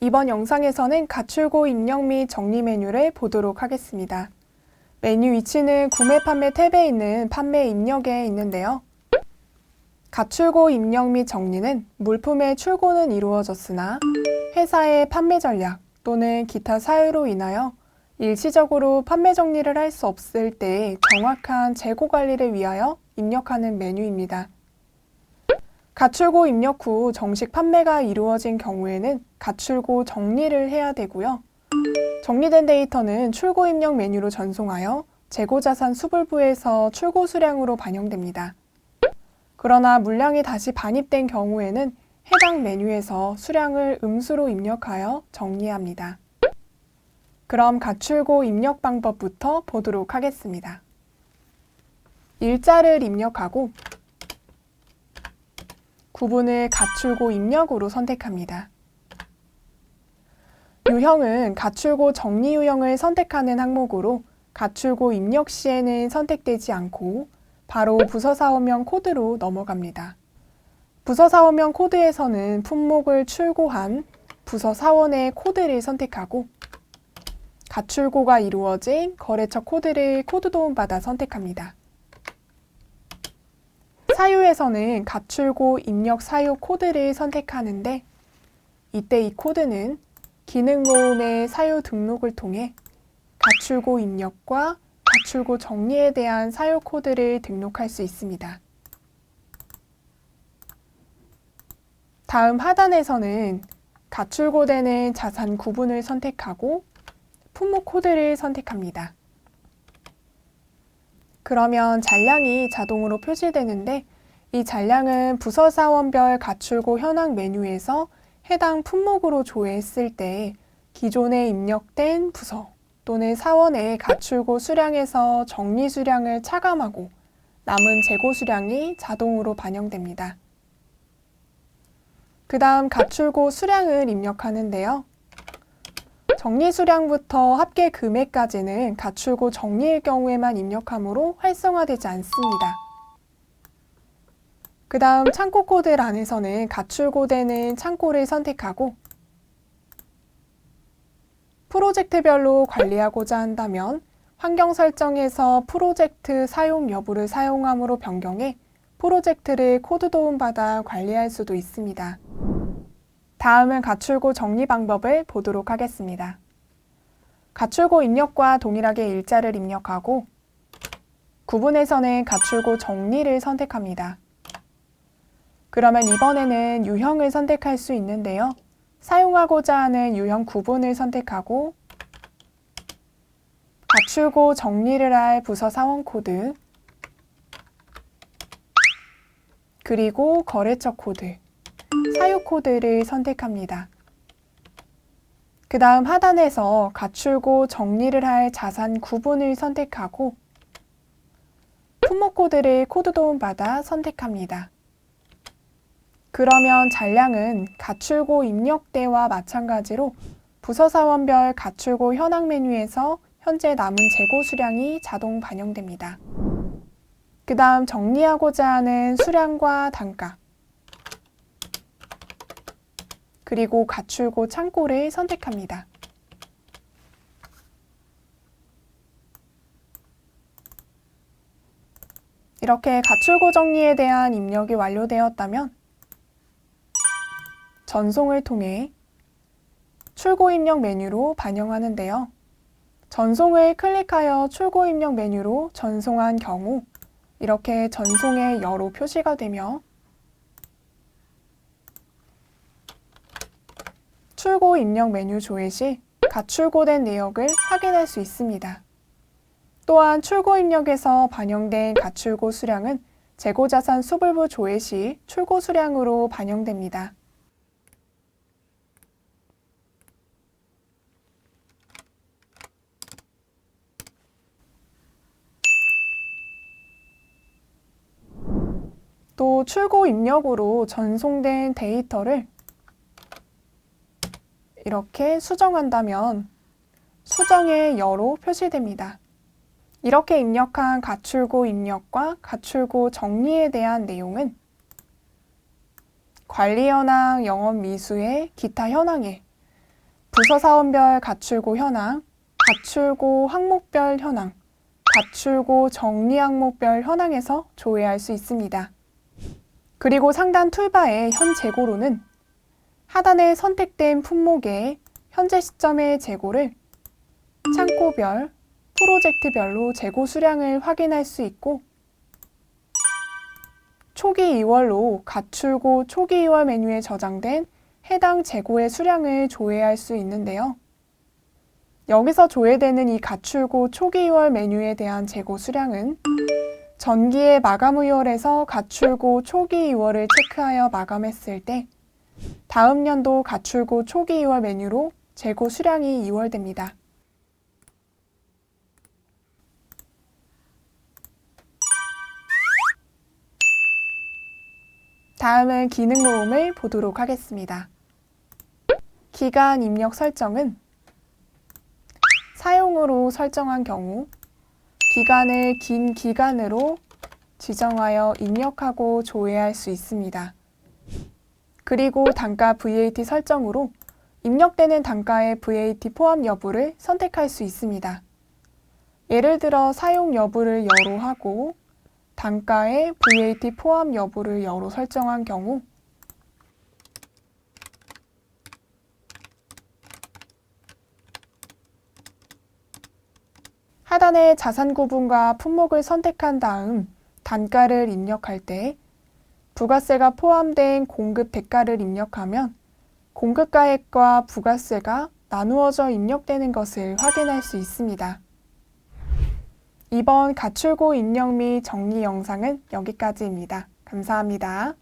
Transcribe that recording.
이번 영상에서는 가출고 입력 및 정리 메뉴를 보도록 하겠습니다. 메뉴 위치는 구매 판매 탭에 있는 판매 입력에 있는데요. 가출고 입력 및 정리는 물품의 출고는 이루어졌으나 회사의 판매 전략 또는 기타 사유로 인하여 일시적으로 판매 정리를 할 수 없을 때 정확한 재고 관리를 위하여 입력하는 메뉴입니다. 가출고 입력 후 정식 판매가 이루어진 경우에는 가출고 정리를 해야 되고요. 정리된 데이터는 출고 입력 메뉴로 전송하여 재고자산 수불부에서 출고 수량으로 반영됩니다. 그러나 물량이 다시 반입된 경우에는 해당 메뉴에서 수량을 음수로 입력하여 정리합니다. 그럼 가출고 입력 방법부터 보도록 하겠습니다. 일자를 입력하고 구분을 가출고 입력으로 선택합니다. 유형은 가출고 정리 유형을 선택하는 항목으로 가출고 입력 시에는 선택되지 않고 바로 부서 사업명 코드로 넘어갑니다. 부서 사업명 코드에서는 품목을 출고한 부서 사원의 코드를 선택하고 가출고가 이루어진 거래처 코드를 코드 도움받아 선택합니다. 사유에서는 가출고 입력 사유 코드를 선택하는데 이때 이 코드는 기능 모음의 사유 등록을 통해 가출고 입력과 가출고 정리에 대한 사유 코드를 등록할 수 있습니다. 다음 하단에서는 가출고되는 자산 구분을 선택하고 품목 코드를 선택합니다. 그러면 잔량이 자동으로 표시되는데 이 잔량은 부서 사원별 가출고 현황 메뉴에서 해당 품목으로 조회했을 때 기존에 입력된 부서 또는 사원의 가출고 수량에서 정리 수량을 차감하고 남은 재고 수량이 자동으로 반영됩니다. 그 다음 가출고 수량을 입력하는데요. 정리 수량부터 합계 금액까지는 가출고 정리일 경우에만 입력하므로 활성화되지 않습니다. 그 다음 창고 코드란에서는 가출고되는 창고를 선택하고 프로젝트별로 관리하고자 한다면 환경 설정에서 프로젝트 사용 여부를 사용함으로 변경해 프로젝트를 코드 도움받아 관리할 수도 있습니다. 다음은 가출고 정리 방법을 보도록 하겠습니다. 가출고 입력과 동일하게 일자를 입력하고 구분에서는 가출고 정리를 선택합니다. 그러면 이번에는 유형을 선택할 수 있는데요. 사용하고자 하는 유형 구분을 선택하고 가출고 정리를 할 부서 사원 코드 그리고 거래처 코드 사유 코드를 선택합니다. 그 다음 하단에서 가출고 정리를 할 자산 구분을 선택하고 품목 코드를 코드 도움받아 선택합니다. 그러면 잔량은 가출고 입력 때와 마찬가지로 부서사원별 가출고 현황 메뉴에서 현재 남은 재고 수량이 자동 반영됩니다. 그 다음 정리하고자 하는 수량과 단가, 그리고 가출고 창고를 선택합니다. 이렇게 가출고 정리에 대한 입력이 완료되었다면 전송을 통해 출고 입력 메뉴로 반영하는데요. 전송을 클릭하여 출고 입력 메뉴로 전송한 경우 이렇게 전송의 여로 표시가 되며 출고 입력 메뉴 조회 시 가출고된 내역을 확인할 수 있습니다. 또한 출고 입력에서 반영된 가출고 수량은 재고자산 수불부 조회 시 출고 수량으로 반영됩니다. 또 출고 입력으로 전송된 데이터를 이렇게 수정한다면 수정의 여로 표시됩니다. 이렇게 입력한 가출고 입력과 가출고 정리에 대한 내용은 관리 현황 영업 미수의 기타 현황에 부서 사원별 가출고 현황, 가출고 항목별 현황, 가출고 정리 항목별 현황에서 조회할 수 있습니다. 그리고 상단 툴바의 현 재고로는 하단에 선택된 품목의 현재 시점의 재고를 창고별, 프로젝트별로 재고 수량을 확인할 수 있고 초기 2월로 가출고 초기 2월 메뉴에 저장된 해당 재고의 수량을 조회할 수 있는데요. 여기서 조회되는 이 가출고 초기 2월 메뉴에 대한 재고 수량은 전기의 마감 의월에서 가출고 초기 2월을 체크하여 마감했을 때 다음 연도 가출고 초기 2월 메뉴로 재고 수량이 이월됩니다. 다음은 기능 모음을 보도록 하겠습니다. 기간 입력 설정은 사용으로 설정한 경우 기간을 긴 기간으로 지정하여 입력하고 조회할 수 있습니다. 그리고 단가 VAT 설정으로 입력되는 단가의 VAT 포함 여부를 선택할 수 있습니다. 예를 들어 사용 여부를 여로 하고 단가의 VAT 포함 여부를 여로 설정한 경우 하단의 자산 구분과 품목을 선택한 다음 단가를 입력할 때 부가세가 포함된 공급 대가를 입력하면 공급가액과 부가세가 나누어져 입력되는 것을 확인할 수 있습니다. 이번 가출고 입력 및 정리 영상은 여기까지입니다. 감사합니다.